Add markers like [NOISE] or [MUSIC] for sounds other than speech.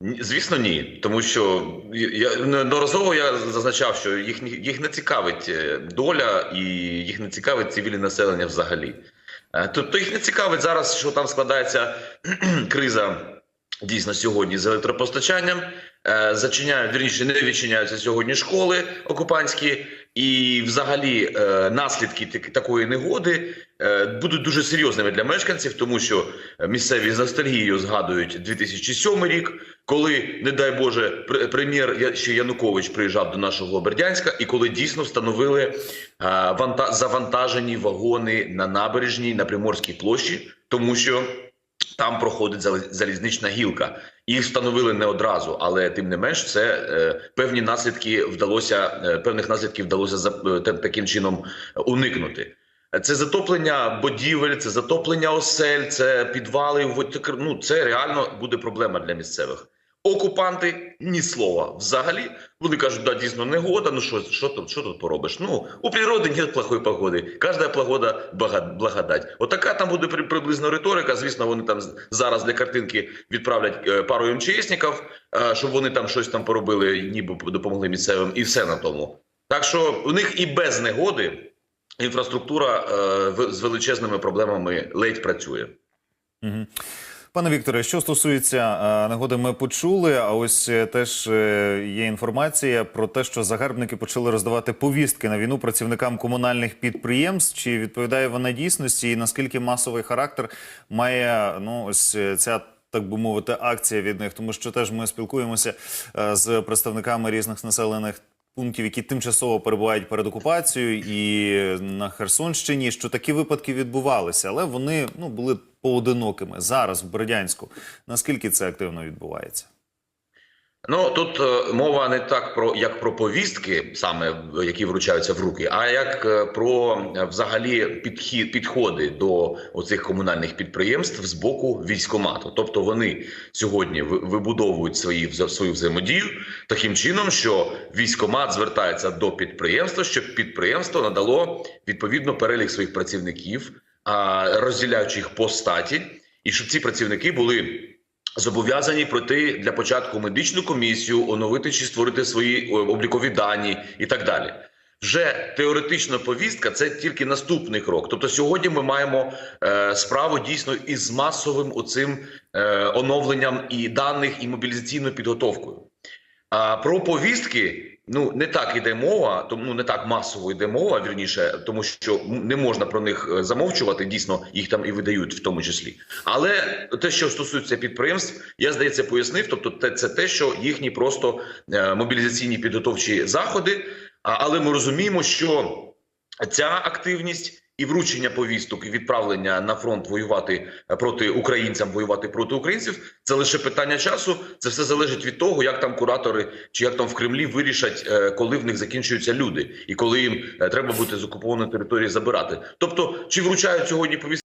Звісно, ні, тому що я неодноразово я зазначав, що їх їх не цікавить е, доля і їх не цікавить цивільне населення взагалі. Е, Тобто їх не цікавить зараз, що там складається [CLEARS THROAT] криза дійсно сьогодні з електропостачанням. Е, Зачиняють вірніше, не відчиняються сьогодні школи окупантські, і взагалі е, наслідки так- такої негоди е, будуть дуже серйозними для мешканців, тому що місцеві з ностальгією згадують 2007 рік, коли, не дай Боже, прем'єр ще Янукович приїжджав до нашого Бердянська, і коли дійсно встановили завантажені вагони на набережній на Приморській площі, тому що там проходить залізнична гілка. Їх встановили не одразу, але тим не менш, це е, певні наслідки вдалося е, певних наслідків вдалося за е, таким чином уникнути. Це затоплення будівель, це затоплення осель, це підвали. Ну це реально буде проблема для місцевих. Окупанти ні слова. Взагалі вони кажуть, да, дійсно негода. Ну що, що тут, що тут поробиш? Ну у природи нет плохої погоди. Кожна погода благодать. Отака там буде при- приблизно риторика. Звісно, вони там зараз для картинки відправлять е, пару МЧСників, е, щоб вони там щось там поробили, ніби допомогли місцевим, і все на тому. Так що у них і без негоди інфраструктура е, з величезними проблемами ледь працює. Мгм. Пане Вікторе, що стосується е, негоди, ми почули. А ось е, теж е, є інформація про те, що загарбники почали роздавати повістки на війну працівникам комунальних підприємств. Чи відповідає вона дійсності, і наскільки масовий характер має ну ось ця. Так би мовити, акція від них, тому що теж ми спілкуємося з представниками різних населених пунктів, які тимчасово перебувають перед окупацією, і на Херсонщині, що такі випадки відбувалися, але вони ну були поодинокими зараз в Бердянську. Наскільки це активно відбувається? Ну тут е, мова не так про як про повістки, саме які вручаються в руки, а як е, про е, взагалі підхід підходи до оцих комунальних підприємств з боку військомату. Тобто вони сьогодні ви- вибудовують свої свою взаємодію таким чином, що військомат звертається до підприємства, щоб підприємство надало відповідно перелік своїх працівників, розділяючи їх по статі, і щоб ці працівники були зобов'язані пройти для початку медичну комісію, оновити чи створити свої облікові дані і так далі. Вже теоретично повістка це тільки наступний крок. Тобто, сьогодні ми маємо е, справу дійсно із масовим оцим е, оновленням і даних і мобілізаційною підготовкою. А про повістки ну не так іде мова, тому ну, не так масово йде мова, вірніше, тому що не можна про них е, замовчувати. Дійсно, їх там і видають, в тому числі. Але те, що стосується підприємств, я здається пояснив. Тобто, це те, що їхні просто е, мобілізаційні підготовчі заходи. Але ми розуміємо, що ця активність. І вручення повісток і відправлення на фронт воювати е, проти українцям, воювати проти українців це лише питання часу. Це все залежить від того, як там куратори чи як там в Кремлі вирішать, е, коли в них закінчуються люди, і коли їм е, треба буде з окупованої території забирати. Тобто, чи вручають сьогодні повістки?